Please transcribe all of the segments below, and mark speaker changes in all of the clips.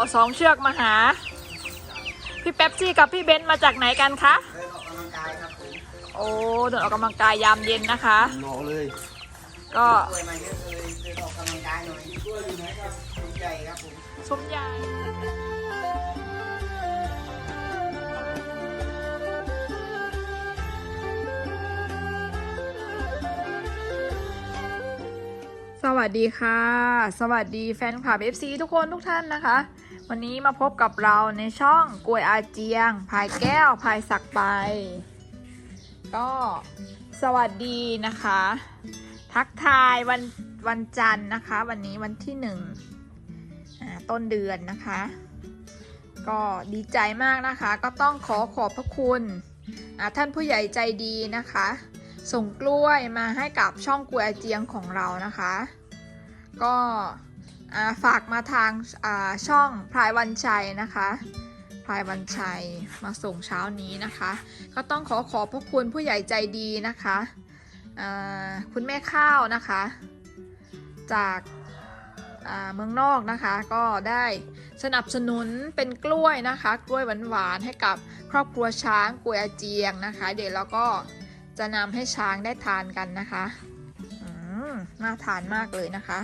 Speaker 1: เอาสองเชือกมาหา พี่เป๊ปซี่กับพี่เบนซ์มาจากไหนกันคะ
Speaker 2: เดินออกกำลังกายครับผม
Speaker 1: โอ้เดินออกกำลังกายยามเย็นนะคะ
Speaker 2: หนอเลย
Speaker 1: ก็
Speaker 2: กล้วยมาเยอะเลยเดินออกกำลังกายหน่อยกล้วยอยู่ไหนครับลูกใหญ่ครับผม
Speaker 1: ซุ้มยายสวัสดีค่ะ สวัสดีแฟนคลับ FC ทุกคนทุกท่านนะคะ วันนี้มาพบกับเราในช่องกล้วยอาเจียงพายแก้วพายสักใบก็สวัสดีนะคะ ทักทายวันวันจันทร์นะคะ วันนี้วันที่หนึ่งต้นเดือนนะคะ ก็ดีใจมากนะคะ ก็ต้องขอขอบพระคุณท่านผู้ใหญ่ใจดีนะคะ ส่งกล้วยมาให้กับช่องกล้วยอาเจียงของเรานะคะ ก็ ฝากมาทางช่องพลายวันชัยนะคะพลายวันชัยมาส่งเช้านี้นะคะ ก็ต้องขอขอบพระคุณผู้ใหญ่ใจดีนะคะคุณแม่ข้าวนะคะ จากาเมืองนอกนะคะก็ได้สนับสนุนเป็นกล้วยนะคะ กล้วยหวานๆให้กับครอบครัวช้างกล้วยอาเจียงนะคะ เดี๋ยวเราก็จะนำให้ช้างได้ทานกันนะคะ น่าทานมากเลยนะคะ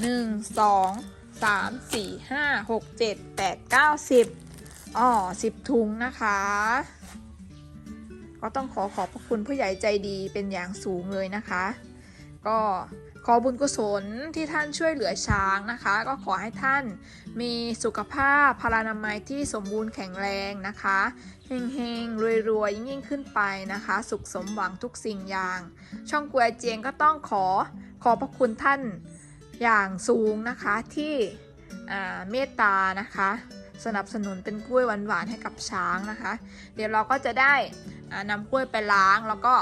Speaker 1: 1 2 3 4 5 6 7 8 9 10อ๋อ10 ถุงนะคะ ก็ต้องขอขอบพระคุณผู้ใหญ่ใจดีเป็นอย่างสูงเลยนะคะ ก็ขอบุญกุศลที่ท่านช่วยเหลือช้างนะคะ ก็ขอให้ท่านมีสุขภาพพลานามัยที่สมบูรณ์แข็งแรงนะคะเฮงเฮงรวยรวยๆยิ่งขึ้นไปนะคะ สุขสมหวังทุกสิ่งอย่าง ช่องกวยเจียงก็ต้องขอ ขอบพระคุณท่านอย่างสูงนะคะที่อ่าเมตตานะคะ สนับสนุนเป็นกล้วยหวานๆให้กับช้างนะคะ เดี๋ยวเราก็จะได้อ่านำกล้วยไปล้างแล้วก็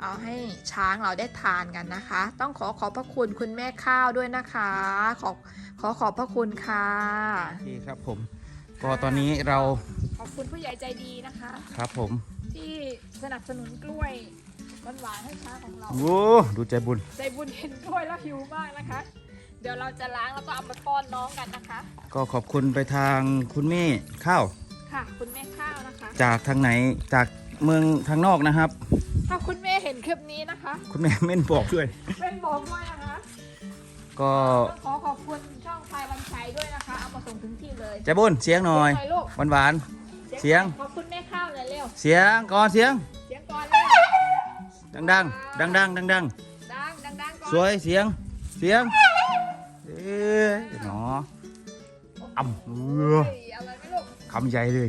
Speaker 1: เอาให้ช้างเราได้ทานกันนะคะ ต้องขอขอบพระคุณคุณแม่ข้าวด้วยนะคะ ขอขอขอบพระคุณค่ะ
Speaker 3: โอเคครับผมก็ตอนนี้เรา
Speaker 1: ขอบคุณผู้ใหญ่ใจดีนะคะ
Speaker 3: ครับผม
Speaker 1: ที่สนับสนุนกล้วย หวานๆให้ช้างของเรา
Speaker 3: โอ้ดูใจบุญ
Speaker 1: ใจบุญเห็นกล้วยแล้วหิวมากนะคะ เดี๋ยวเราจะล้างแล้วก็เอาไปป้อนน้องกันนะคะ
Speaker 3: ก็ขอบคุณไปทางคุณแม่ข้าว
Speaker 1: ค่ะ คุณแม่ข้าวนะคะ
Speaker 3: จากทางไหนจากเมืองทางนอกนะครับ
Speaker 1: ถ้าคุณแม่เห็นคลิปนี้นะคะ
Speaker 3: คุณแม่เม่นบอกด้วย
Speaker 1: เป็นบอกด้วยนะคะ
Speaker 3: ก็
Speaker 1: ต้องขอขอบคุณช่องพายวันชัยด้วยนะคะเอามาส่งถึงที่เลย
Speaker 3: ใจบุญเสียงหน่อย
Speaker 1: เสีงลูก
Speaker 3: หวานหวานเสียง
Speaker 1: ขอบคุณแม่ข้าวเลยเร็ว
Speaker 3: ๆเสียงก่อนเสียง ดังดังดังดังดังดัง
Speaker 1: ดังดังดังก่อน
Speaker 3: ๆสวยเสียงเสียงเอ๊ะหนออ่ำเออ
Speaker 1: เฮ้ยอร่อยไหมลูก
Speaker 3: คำใหญ่เลย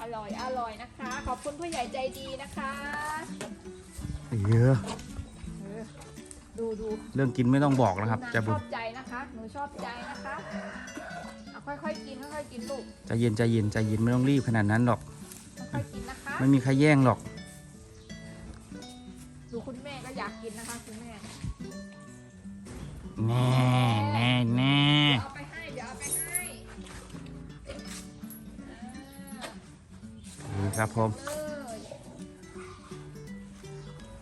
Speaker 1: อร่อยอร่อยนะคะ ขอบคุณผู้ใหญ่ใจดีนะคะ
Speaker 3: เออ
Speaker 1: เออดูดู
Speaker 3: เรื่องกินไม่ต้องบอกนะครับใจ
Speaker 1: ช
Speaker 3: บุ
Speaker 1: อ
Speaker 3: ญ
Speaker 1: บใจนะคะ หนูชอบใจนะคะเอาค่อยๆกินค่อยๆกินลูก
Speaker 3: ใจเย็นใจเย็นใจเย็นไม่ต้องรีบขนาดนั้นหรอก
Speaker 1: ค่อยๆกินนะคะ
Speaker 3: ไม่มีใครแย่งหรอก
Speaker 1: คุณแม่แน่
Speaker 3: แน่แน่
Speaker 1: เดี๋ยวเอาไปให้เดี๋ยวเอาไปให้
Speaker 3: นี่ครับผม
Speaker 1: เลย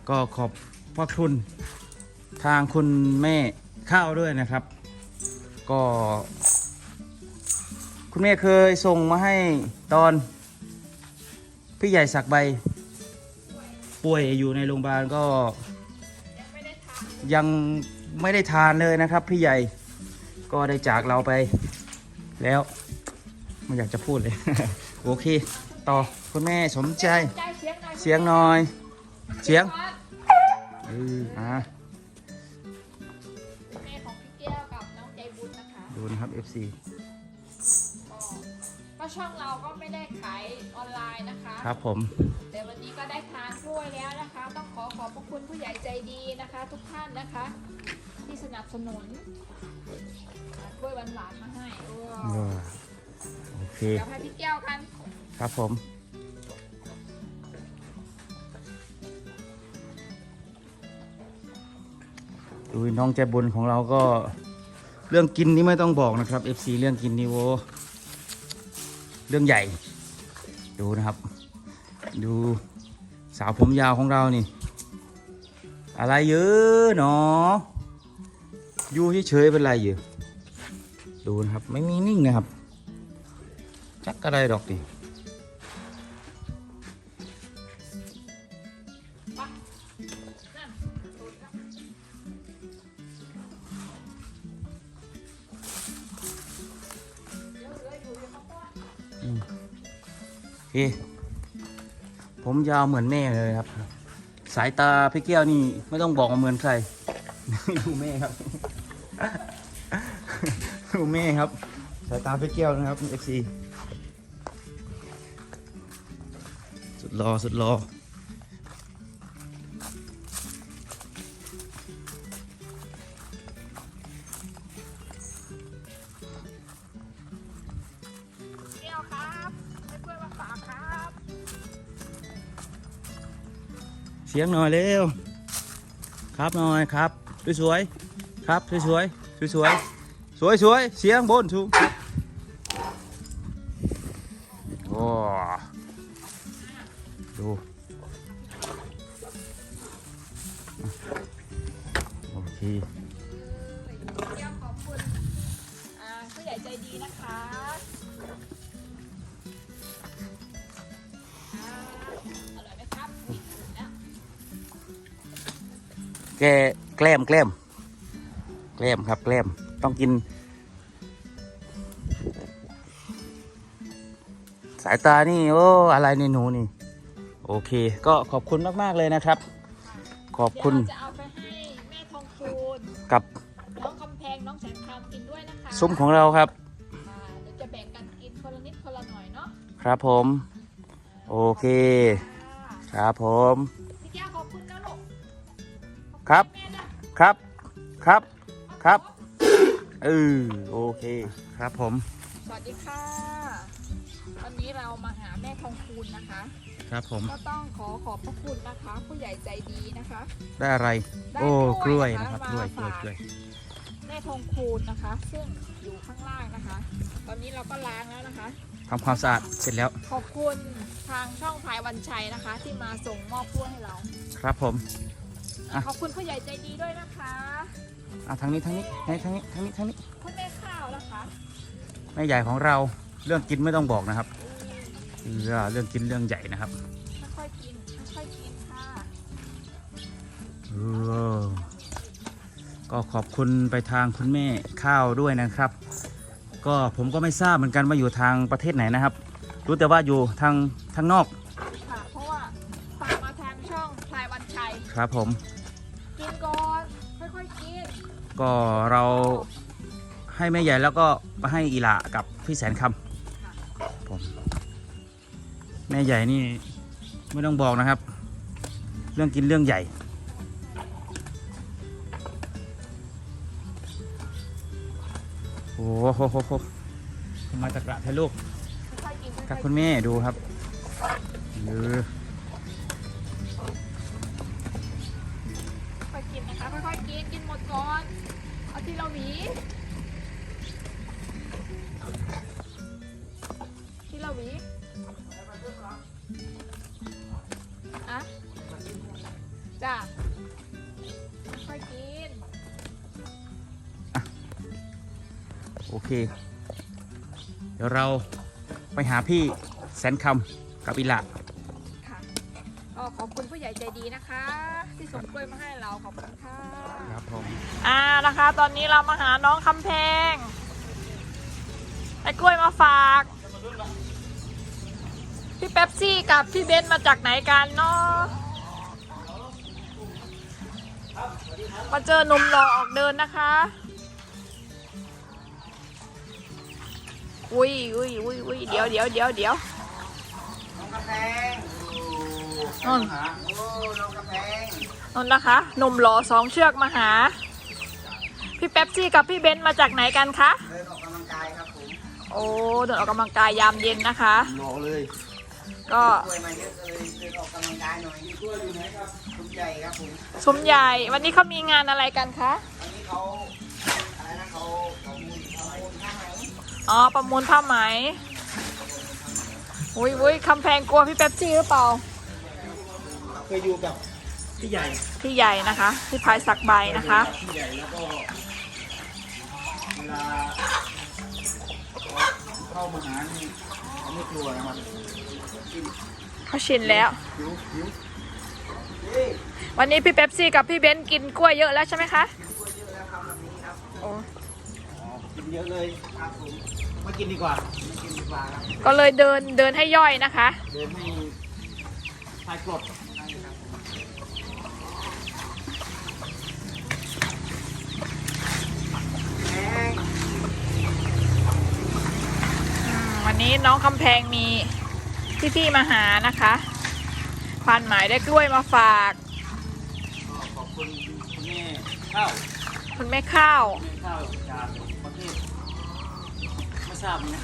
Speaker 3: ก็ขอบพระคุณทางคุณแม่ข้าวด้วยนะครับ ก็ คุณแม่เคยส่งมาให้ตอน พี่ใหญ่สักใบ ป่วยอยู่ในโรงพยาบาลก็
Speaker 1: ยังไม่ได้ทาน
Speaker 3: เลยนะครับ พี่ใหญ่ก็ได้จากเราไปแล้วไม่อยากจะพูดเลย โอเค ต่อคุณแม่สมใจ
Speaker 1: ใจเสียงหน่อย
Speaker 3: เสียงหน่อยเสียง
Speaker 1: ก่อน
Speaker 3: เอออะ
Speaker 1: แม่ของพี่แก้วกับน้องใจบุญนะคะ
Speaker 3: ดูนะครับ FC
Speaker 1: ก็ก็ช่องเราก็ไม่ได้ขายออนไลน์นะคะ
Speaker 3: ครับผม
Speaker 1: ล้วยแล้วนะคะ ต้องขอขอบพระคุณผู้ใหญ่ใจดีนะคะ ทุกท่านนะคะ ที่สนับสนุนกล้วยหวานๆมาให้โอ้
Speaker 3: เออโอเค
Speaker 1: เดี๋ยวให้พี่แก้วกัน
Speaker 3: ครับผมดูน้องใจบุญของเราก็เรื่องกินนี่ไม่ต้องบอกนะครับ FC เรื่องกินนี่โวเรื่องใหญ่ ดูนะครับ ดู สาวผมยาวของเรานี่ อะไรเยอะเนาะอยู่เฉยๆเป็นไรอยู่ดูนะครับ ไม่มีนิ่งนะครับ จักก็ได้ดอกดิโอเค ผมยาวเหมือนแม่เลยครับ สายตาพี่เกี้ยวนี่ไม่ต้องบอกว่าเหมือนใครดูแม่ครับดูแม่ครับ สายตาพี่เกี้ยวนะครับ FC สุดรอสุดรอ สียงหน่อยเร็ว ครับหน่อยครับ สวยๆ ครับ สวยๆ สวยๆ สวยๆ เสียงบนสูง แกแกล้มแกล้มแกล้มครับแกล้มต้องกิน สายตานี่โอ้อะไรในหนูนี่ โอเค ก็ขอบคุณมาก ๆ เลยนะครับ ขอบคุณ
Speaker 1: เดี๋ยวเราจะเอาไปให้แม่ทองคูณ
Speaker 3: กับ
Speaker 1: น้องคำแพงน้องแสนคำกินด้วยนะคะ
Speaker 3: ซุ้มของเราครับ
Speaker 1: อ่าเดี๋ยวจะแบ่งกันกินคนละนิดคนละหน่อยเนาะ
Speaker 3: ครับผม โอเค
Speaker 1: ค่ะ
Speaker 3: ครับผม
Speaker 1: ค
Speaker 3: รับ
Speaker 1: แม่นะ
Speaker 3: ครับ ครับ ครับ เออ โอเค ครับผม
Speaker 1: สวัสดีค่ะ วันนี้เรามาหาแม่ทองคูณนะคะ
Speaker 3: ครับผม
Speaker 1: ก็ต้องขอขอบพระคุณนะคะ ผู้ใหญ่ใจดีนะคะ
Speaker 3: ได้อะไร
Speaker 1: ได้
Speaker 3: โอ้ก
Speaker 1: กล้
Speaker 3: ล้ว
Speaker 1: วยย
Speaker 3: นะครับ
Speaker 1: นะคะ
Speaker 3: กล้วย
Speaker 1: มาก
Speaker 3: ล้วย
Speaker 1: ฝาก
Speaker 3: กล้วย
Speaker 1: แม่ทองคูณนะคะ ซึ่งอยู่ข้างล่างนะคะ ตอนนี้เราก็ล้างแล้วนะคะ
Speaker 3: ทำความสะอาดเสร็จแล้ว
Speaker 1: ขอบคุณทางช่องพายวันชัยนะคะ ที่มาส่งมอบกล้วยให้เรา
Speaker 3: ครับผม อะ
Speaker 1: ขอบคุณผู้ใหญ่ใจดีด้วยนะคะ
Speaker 3: อะทางนี้ทางนี้ทางนี้ทางนี้ทางนี้
Speaker 1: คุณแม่ข้าวนะคะ
Speaker 3: แม่ใหญ่ของเราเรื่องกินไม่ต้องบอกนะครับเออเรื่องกินเรื่องใหญ่นะครับ
Speaker 1: ค่อยๆกินค่อยๆกินค่ะ
Speaker 3: เออก็ขอบคุณไปทางคุณแม่ข้าวด้วยนะครับ ก็ผมก็ไม่ทราบเหมือนกันว่าอยู่ทางประเทศไหนนะครับ รู้แต่ว่าอยู่ทางทางนอก
Speaker 1: ค่ะเพราะว่าฝากมาทางช่องพลายวันชัย
Speaker 3: ครับผม
Speaker 1: กินก่อน ค่อยๆกิน
Speaker 3: ก็เราให้แม่ใหญ่แล้วก็มาให้อีหละกับพี่แสนคำผมแม่ใหญ่นี่ไม่ต้องบอกนะครับ เรื่องกินเรื่องใหญ่ โอ้โหโหโหทำไมตะกระเทลูก
Speaker 1: ค่อยๆกินค่อยๆ
Speaker 3: กับ
Speaker 1: กิน
Speaker 3: คุณแม่ดูครับเออ
Speaker 1: ก่อน เอาที่เราหวี ที่เราหวีอะจ้าค่อยกิน
Speaker 3: โอเค เดี๋ยวเราไปหาพี่แสนคำกับอีหละ
Speaker 1: อบคุณผู้ใหญ่ใจดีนะคะ ที่ส่งกล้วยมาให้เราขอบคุณค่ะ
Speaker 3: ครับผม
Speaker 1: อ่านะคะ ตอนนี้เรามาหาน้องคำแพงไอ้กล้วยมาฝากพี่เป๊ปซี่กับพี่เบนซ์มาจากไหนกันเนาะมาเจอหนุ่มหล่อออกเดินนะคะอุ้ยอุ้ยอุ้ยอุ้ยเดี๋ยวเดี๋ยวเดี๋ยวเดี๋ยว
Speaker 2: น้องกำแพง
Speaker 1: นน
Speaker 2: หาโอ้น้องกำแพง
Speaker 1: นนนะคะหนุ่มหล่อสองเชือกมาหา พี่เป๊ปซี่กับพี่เบนซ์มาจากไหนกันคะ
Speaker 2: เดินออกกำลังกายครับผม
Speaker 1: โอ้เดินออกกำลังกายยามเย็นนะคะ
Speaker 3: รอเลย
Speaker 1: ก็
Speaker 2: กล้วยมาเยอะเลยเดินออกกำลังกายหน่อยมีกล้วยอยู่ไหนครับคุณใหญ่ครับผม
Speaker 1: ซุ้มใหญ่วันนี้เขามีงานอะไรกันคะ
Speaker 2: อันนี้เขาอะไรนะเขาเขามูลเขามูลข้างไหน
Speaker 1: อ๋อประมูลผ้าไหมอุ้ยอุ้ยคำแพงกลัวพี่เป๊ปซี่หรือเปล่า
Speaker 3: เคยอยู่กับพี่ใหญ่
Speaker 1: พี่ใหญ่นะคะพี่พายสักใบนะคะ
Speaker 3: พี่ใหญ่แล้วก็เวลาเข้ามาหานี่
Speaker 2: ไม่กลัวนะมัน
Speaker 1: เขาชินแล้ว
Speaker 2: หิวหิวนี่
Speaker 1: วันนี้พี่เป๊ปซี่กับพี่เบนซ์กินกล้วยเยอะแล้วใช่ไหมคะ
Speaker 2: กลัวเยอะแล้วครับวันนี้ครับ
Speaker 1: โอ้
Speaker 2: อ๋อกินเยอะเลยครับผมไม่กินดีกว่าไม่กินดีกว่าครับ
Speaker 1: ก็เลยเดินเดินให้ย่อยนะคะ
Speaker 2: เดินให้คลายกรดใช่ครับแม่ง
Speaker 1: อืม วันนี้น้องคำแพงมีพี่ๆมาหานะคะพันหมายได้กล้วยมาฝาก
Speaker 2: ก็ขอบคุณคุณแม่ข้าว
Speaker 1: คุณแม่ข้าว
Speaker 2: แม่ข้าวจากประเทศไม่ทราบนะ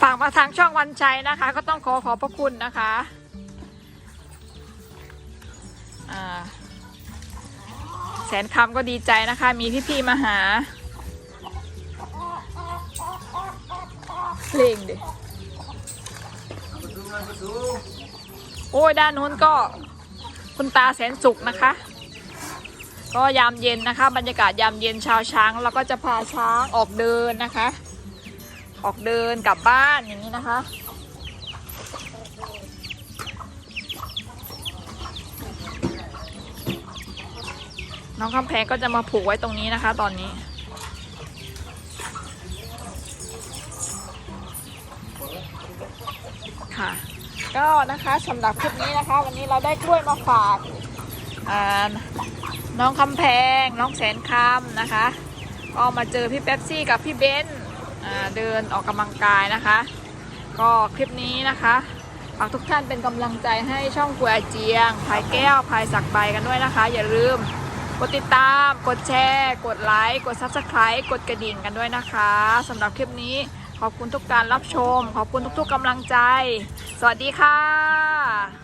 Speaker 1: ฝากมาทางช่องวันชัยนะคะ ก็ต้องขอขอบพระคุณนะคะอ่าแสนคำก็ดีใจนะคะ มีพี่ๆมาหา เพลงดิ
Speaker 2: เดูเอาไปดู
Speaker 1: โอ้ยด้านนู้นก็คุณตาแสนสุขนะคะ ก็ยามเย็นนะคะ บรรยากาศยามเย็นชาวช้างเราก็จะพาช้างออกเดินนะคะ ออกเดินกลับบ้านอย่างนี้นะคะน้องคำแพงก็จะมาผูกไว้ตรงนี้นะคะ ตอนนี้ ค่ะ ก็นะคะสำหรับคลิปนี้นะคะ วันนี้เราได้กล้วยมาฝากน้องคำแพง น้องแสนคำนะคะ ก็มาเจอพี่เป๊ปซี่กับพี่เบนเดินออกกำลังกายนะคะ ก็คลิปนี้นะคะฝากทุกท่านเป็นกำลังใจให้ช่องกล้วยเจียงพายแก้วพายสักใบกันด้วยนะคะ อย่าลืมกดติดตาม กดแชร์ กดไลค์ กด Subscribe กดกระดิ่งกันด้วยนะคะสำหรับคลิปนี้ ขอบคุณทุกการรับชม ขอบคุณทุกๆกำลังใจ สวัสดีค่ะ